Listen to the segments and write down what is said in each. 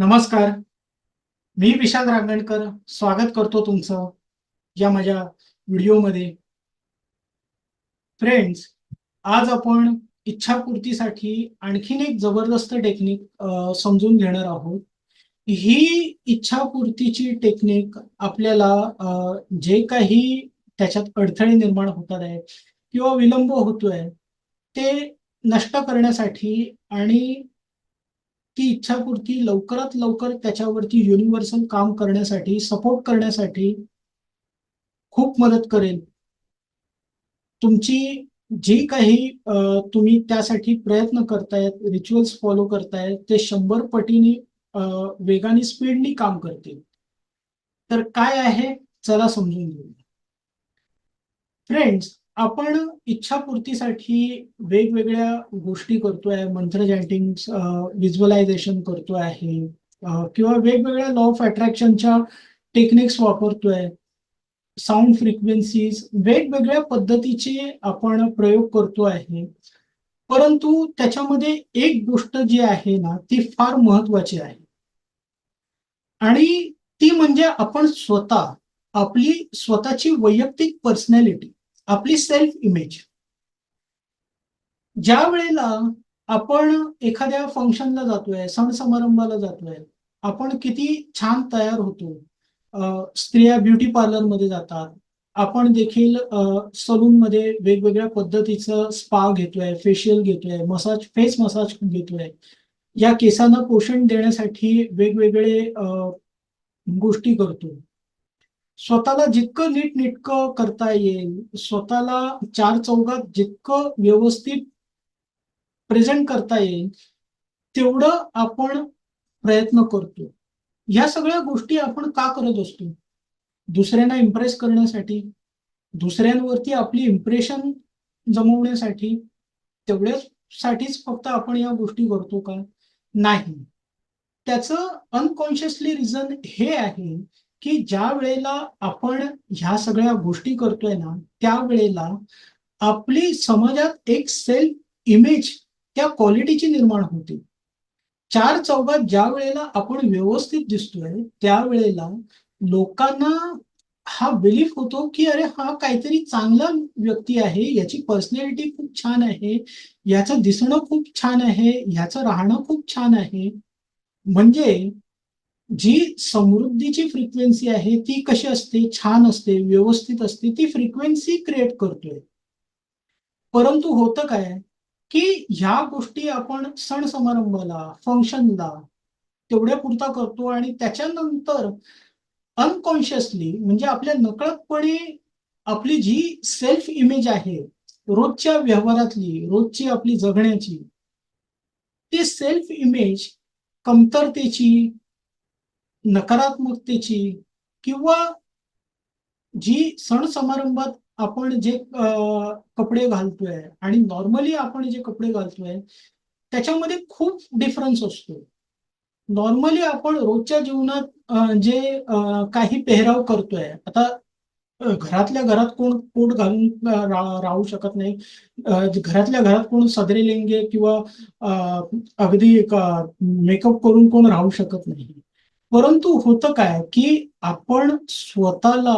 नमस्कार. मी विशाल रांगणकर स्वागत करतो तुमचं या माझ्या व्हिडिओमध्ये. फ्रेंड्स आज आपण इच्छापूर्तीसाठी आणखीन एक जबरदस्त टेक्निक समजून घेणार आहोत. ही इच्छापूर्तीची टेक्निक आपल्याला जे काही त्याच्यात अडथळे निर्माण होतात आहेत किंवा विलंब होतोय ते नष्ट करण्यासाठी आणि ती इच्छापूर्ती लवकरात लवकर त्याच्यावरती युनिव्हर्सल काम करण्यासाठी सपोर्ट करण्यासाठी खूप मदत करेल. तुमची जी काही तुम्ही त्यासाठी प्रयत्न करतायत रिच्युअल्स फॉलो करतायत ते शंभर पटीने वेगाने स्पीडनी काम करतील. तर काय आहे? चला समजून घेऊया. फ्रेंड्स आपण इच्छापूर्तीसाठी वेगवेगळ्या गोष्टी करतोय मंत्र चॅन्टिंग विज्युअलायझेशन करतोय आहे किंवा वेगवेगळ्या लॉ ऑफ अट्रॅक्शनच्या टेक्निक्स वापरतोय साऊंड फ्रिक्वेन्सीज वेगवेगळ्या पद्धतीचे आपण प्रयोग करतो आहे परंतु त्याच्यामध्ये एक गोष्ट जी आहे ना ती फार महत्वाची आहे. आणि ती म्हणजे आपण स्वतः आपली स्वतःची वैयक्तिक पर्सनॅलिटी आपली सेल्फ इमेज ज्या वेळेला आपण एखाद्या फंक्शनला जातोय सण समारंभाला जातोय आपण किती छान तयार होतो. स्त्रिया ब्युटी पार्लरमध्ये जातात. आपण देखील सलून मध्ये वेगवेगळ्या पद्धतीचं स्पा घेतोय फेशियल घेतोय मसाज फेस मसाज घेतोय. या केसांना पोषण देण्यासाठी वेगवेगळे गोष्टी करतो. स्वतःला जितकं नीट नीटकं करता येईल स्वतःला चार चौघात जितकं व्यवस्थित प्रेझेंट करता येईल तेवढं आपण प्रयत्न करतो. ह्या सगळ्या गोष्टी आपण का करत असतो? दुसऱ्यांना इम्प्रेस करण्यासाठी दुसऱ्यांवरती आपली इम्प्रेशन जमवण्यासाठी तेवढ्यासाठीच फक्त आपण या गोष्टी करतो का? नाही. त्याचं अनकॉन्शियसली रिझन हे आहे की ज्या वेळेला आपण ह्या सगळ्या गोष्टी करतोय ना त्यावेळेला आपली समाजात एक सेल्फ इमेज त्या क्वालिटीची निर्माण होते. चार चौघात ज्या वेळेला आपण व्यवस्थित दिसतोय त्यावेळेला लोकांना हा बिलीफ होतो की अरे हा काहीतरी चांगला व्यक्ती आहे याची पर्सनॅलिटी खूप छान आहे याचं दिसणं खूप छान आहे याचं राहणं खूप छान आहे. म्हणजे जी समृद्धीची फ्रिक्वेन्सी आहे ती कशी असते? छान असते व्यवस्थित असते ती फ्रिक्वेन्सी क्रिएट करतोय. परंतु होतं काय? की ह्या गोष्टी आपण सण समारंभाला फंक्शनला तेवढ्या पुरता करतो आणि त्याच्यानंतर अनकॉन्शियसली म्हणजे आपल्या नकळतपणे आपली जी सेल्फ इमेज आहे रोजच्या व्यवहारातली रोजची आपली जगण्याची ती सेल्फ इमेज कमतरतेची नकारात्मकतेची किंवा जी सण समारंभात आपण जे कपडे घालतोय आणि नॉर्मली आपण जे कपडे घालतोय त्याच्यामध्ये खूप डिफरन्स असतो. नॉर्मली आपण रोजच्या जीवनात जे काही पेहराव करतोय आता घरातल्या घरात कोण कोट घालून राहू शकत नाही. घरातल्या घरात कोण सदरे लेंगे किंवा अगदी मेकअप करून कोण राहू शकत नाही. परंतु होतं काय की आपण स्वतःला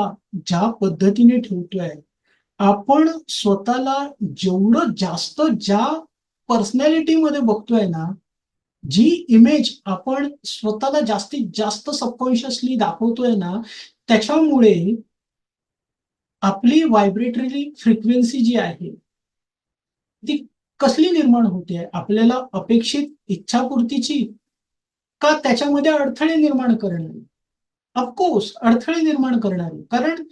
ज्या पद्धतीने ठेवतोय आपण स्वतःला जेवढं जास्त ज्या पर्सनॅलिटीमध्ये बघतोय ना जी इमेज आपण स्वतःला जास्तीत जास्त सबकॉन्शियसली दाखवतोय ना त्याच्यामुळे आपली व्हायब्रेटरी फ्रिक्वेन्सी जी आहे ती कसली निर्माण होते? आपल्याला अपेक्षित इच्छापूर्तीची का त्याच्यामध्ये अडथळे निर्माण करणारी? ऑफकोर्स अडथळे निर्माण करणारी. कारण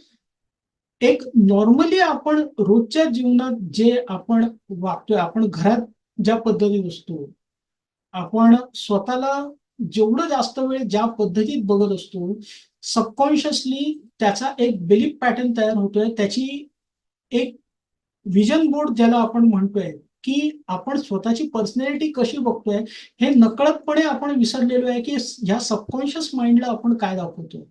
एक नॉर्मली आपण रोजच्या जीवनात जे आपण वागतोय आपण घरात ज्या पद्धतीत असतो आपण स्वतःला जेवढं जास्त वेळ ज्या पद्धतीत बघत असतो सबकॉन्शियसली त्याचा एक बिलीफ पॅटर्न तयार होतोय. त्याची एक विजन बोर्ड ज्याला आपण म्हणतोय की आपण स्वतःची पर्सनॅलिटी कशी बघतोय हे नकळतपणे आपण विसरलेलो आहे की ह्या सबकॉन्शियस माइंडला आपण काय दाखवतो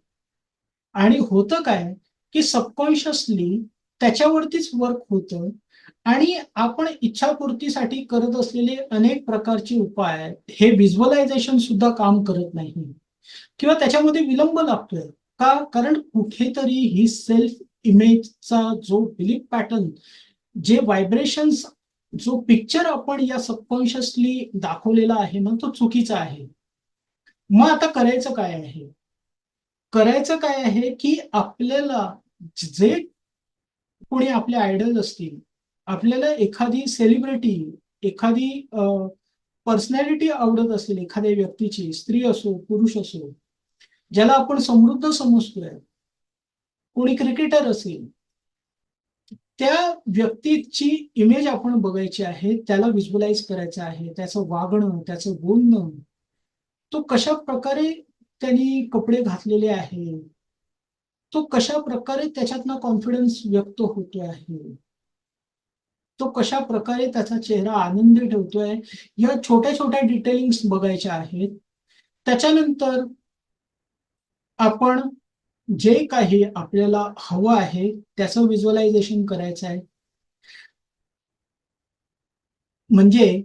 आणि होतं काय की सबकॉन्शियसली त्याच्यावरतीच वर्क होतं आणि आपण इच्छापूर्तीसाठी करत असलेले अनेक प्रकारचे उपाय हे व्हिज्युअलायझेशन सुद्धा काम करत नाही. किंवा त्याच्यामध्ये विलंब लागतोय. का? कारण कुठेतरी ही सेल्फ इमेजचा जो बिलीफ पॅटर्न जे व्हायब्रेशन्स जो पिक्चर आपण या सबकॉन्शियसली दाखवलेला आहे ना तो चुकीचा आहे. मग आता करायचं काय आहे? करायचं काय आहे की आपल्याला जे कोणी आपले आयडल असतील आपल्याला एखादी सेलिब्रिटी एखादी पर्सनॅलिटी आवडत असेल एखाद्या व्यक्तीची स्त्री असो पुरुष असो ज्याला आपण समृद्ध समजतोय कोणी क्रिकेटर असेल त्या व्यक्तीची इमेज आपण बघायची आहे त्याला विज्युअलाइज करायचं आहे त्याचं वागणं त्याचं बोलणं तो कशा प्रकारे त्यांनी कपडे घातलेले आहे तो कशा प्रकारे त्याच्यातनं कॉन्फिडन्स व्यक्त होतो आहे तो कशा प्रकारे त्याचा चेहरा आनंदी ठेवतोय या छोट्या छोट्या डिटेलिंग्स बघायच्या आहेत. त्याच्यानंतर आपण जे काही आपल्याला हवं आहे त्याचं व्हिज्युअलायझेशन करायचं आहे. म्हणजे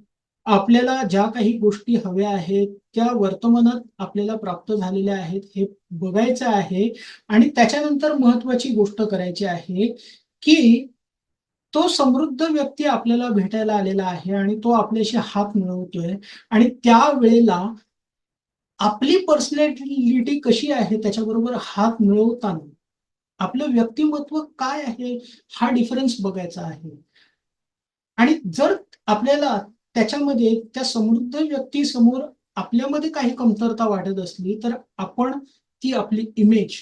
आपल्याला ज्या काही गोष्टी हव्या आहेत त्या वर्तमानात आपल्याला प्राप्त झालेल्या आहेत हे बघायचं आहे. आणि त्याच्यानंतर महत्वाची गोष्ट करायची आहे की तो समृद्ध व्यक्ती आपल्याला भेटायला आलेला आहे आणि तो आपल्याशी हात मिळवतोय. आणि त्या वेळेला आपली पर्सनॅलिटी कशी आहे त्याच्याबरोबर हात मिळवताना आपलं व्यक्तिमत्व काय आहे हा डिफरन्स बघायचा आहे. आणि जर आपल्याला त्याच्यामध्ये त्या समृद्ध व्यक्ती समोर आपल्यामध्ये काही कमतरता वाटत असली तर आपण ती आपली इमेज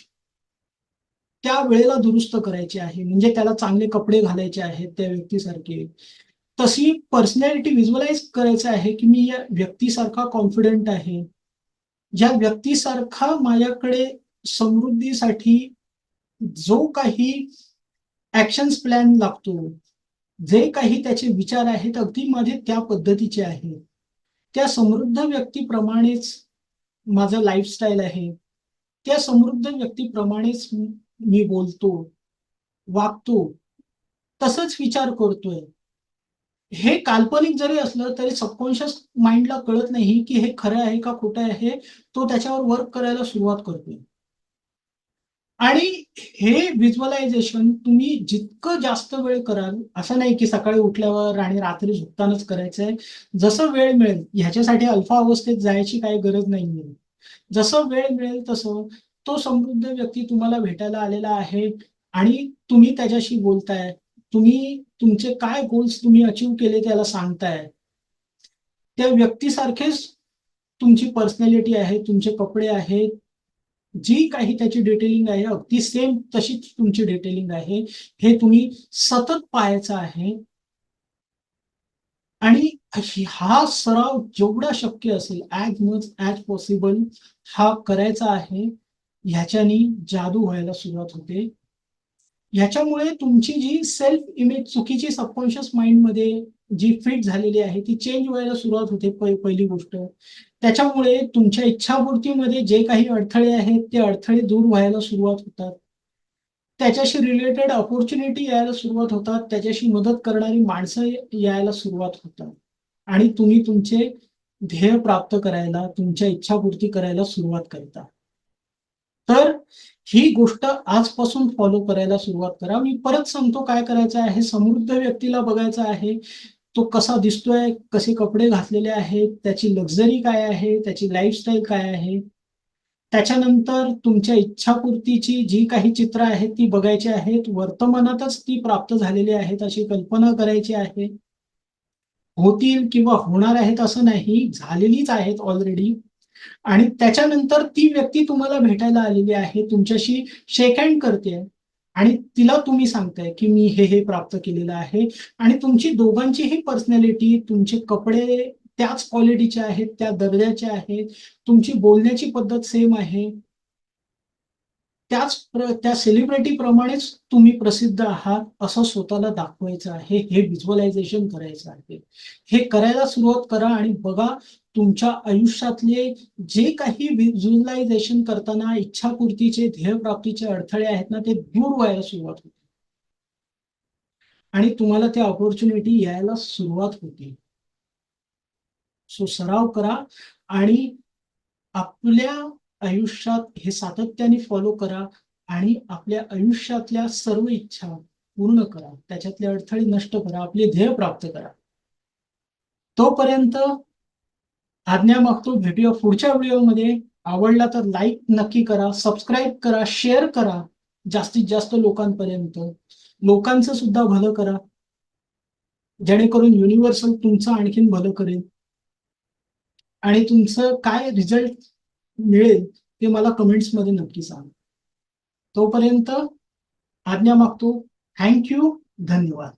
त्या वेळेला दुरुस्त करायची आहे. म्हणजे त्याला चांगले कपडे घालायचे आहेत त्या व्यक्तीसारखे. तशी पर्सनॅलिटी व्हिज्युअलाइज करायचं आहे की मी या व्यक्तीसारखा कॉन्फिडंट आहे. ज्या व्यक्तीसारखा माझ्याकडे समृद्धीसाठी जो काही ऍक्शन्स प्लॅन लागतो जे काही त्याचे विचार आहेत अगदी माझे त्या पद्धतीचे आहेत त्या समृद्ध व्यक्तीप्रमाणेच माझं लाईफस्टाईल आहे. त्या समृद्ध व्यक्तीप्रमाणेच मी बोलतो वागतो तसंच विचार करतोय. हे काल्पनिक जरी असलं तरी सबकॉन्शियस माइंडला कळत नाही की हे खरं आहे का खोटं आहे तो त्याच्यावर वर्क करायला सुरुवात करतोय. आणि हे व्हिज्युअलायझेशन तुम्ही जितकं जास्त वेळ कराल असं नाही की सकाळी उठल्यावर आणि रात्री झोपतानाच करायचंय जसं वेळ मिळेल ह्याच्यासाठी अल्फा अवस्थेत जायची काही गरज नाहीये. जसं वेळ मिळेल तसं तो समृद्ध व्यक्ती तुम्हाला भेटायला आलेला आहे आणि तुम्ही त्याच्याशी बोलताय तुम्ही तुमचे काय गोल्स तुम्ही अचीव केले त्याला सांगताय? त्या व्यक्तीसारखेच तुमची पर्सनॅलिटी आहे तुमचे कपडे आहेत जी काही त्याची डिटेलिंग आहे अगदी सेम तशीच तुमची डिटेलिंग आहे. हे तुम्ही सतत पाहायचं आहे. आणि हा सराव जेवढा शक्य असेल ऍज मच ॲज पॉसिबल हा करायचा आहे. ह्याच्यानी जादू व्हायला सुरुवात होते. ह्याच्यामुळे तुमची जी सेल्फ इमेज चुकीची सबकॉन्शियस माइंडमध्ये जी फिट झालेली आहे ती चेंज व्हायला सुरुवात होते पहिली गोष्ट. त्याच्यामुळे तुमच्या इच्छापूर्तीमध्ये जे काही अडथळे आहेत ते अडथळे दूर व्हायला सुरुवात होतात. त्याच्याशी रिलेटेड ऑपॉर्च्युनिटी यायला सुरुवात होतात. त्याच्याशी मदत करणारी माणसं यायला सुरुवात होतात. आणि तुम्ही तुमचे ध्येय प्राप्त करायला तुमच्या इच्छापूर्ती करायला सुरुवात करता. ही गोष्ट आजपासून फॉलो करायला सुरुवात करा. मी परत सांगतो काय करायचं आहे. समृद्ध व्यक्तीला बघायचं आहे. तो कसा दिसतोय कसे कपडे घातलेले आहेत त्याची लक्झरी काय आहे त्याची लाईफस्टाईल काय आहे. त्याच्यानंतर तुमच्या इच्छापूर्तीची जी काही चित्र आहेत ती बघायची आहेत. वर्तमानातच ती प्राप्त झालेली आहेत अशी कल्पना करायची आहे. होतील किंवा होणार आहेत असं नाही. झालेलीच आहेत ऑलरेडी आणि त्याच्यानंतर ती व्यक्ती तुम्हाला भेटायला आलेली आहे तुमच्याशी शेक हँड करते. आणि तिला तुम्ही सांगताय की मी हे हे प्राप्त केलेलं आहे. आणि तुमची दोघांचीही पर्सनॅलिटी तुमचे कपडे त्याच क्वालिटीचे आहेत त्या दर्जाचे आहेत. तुमची बोलण्याची पद्धत सेम आहे. त्याच त्या सेलिब्रिटी प्रमाणेच तुम्ही प्रसिद्ध आहात असं स्वतःला दाखवायचं आहे हे व्हिज्युअलायझेशन करायचं आहे. हे करायला सुरुवात करा आणि बघा तुमच्या आयुष्यातले जे काही व्हिज्युअलायझेशन करताना इच्छापूर्तीचे ध्येयप्राप्तीचे अडथळे आहेत ना ते दूर व्हायला सुरुवात होते. आणि तुम्हाला त्या ऑपॉर्च्युनिटी यायला सुरुवात होते. सो सराव करा आणि आपल्या आयुष्यात हे सातत्याने फॉलो करा आणि आपल्या आयुष्यातल्या सर्व इच्छा पूर्ण करा. त्याच्यातले अडथळे नष्ट करा. आपले ध्येय प्राप्त करा. तोपर्यंत आज्ञा मागतो भेटूया पुढच्या व्हिडिओमध्ये आवडला तर लाईक नक्की करा सबस्क्राईब करा शेअर करा. जास्तीत जास्त लोकांपर्यंत. लोकांचं सुद्धा भलं करा. जेणेकरून युनिव्हर्सल तुमचं आणखीन भलं करेल. आणि तुमचं काय रिझल्ट मिळेल ते मला कमेंट्समध्ये नक्की सांगा. तोपर्यंत आज्ञा मागतो. थँक्यू धन्यवाद.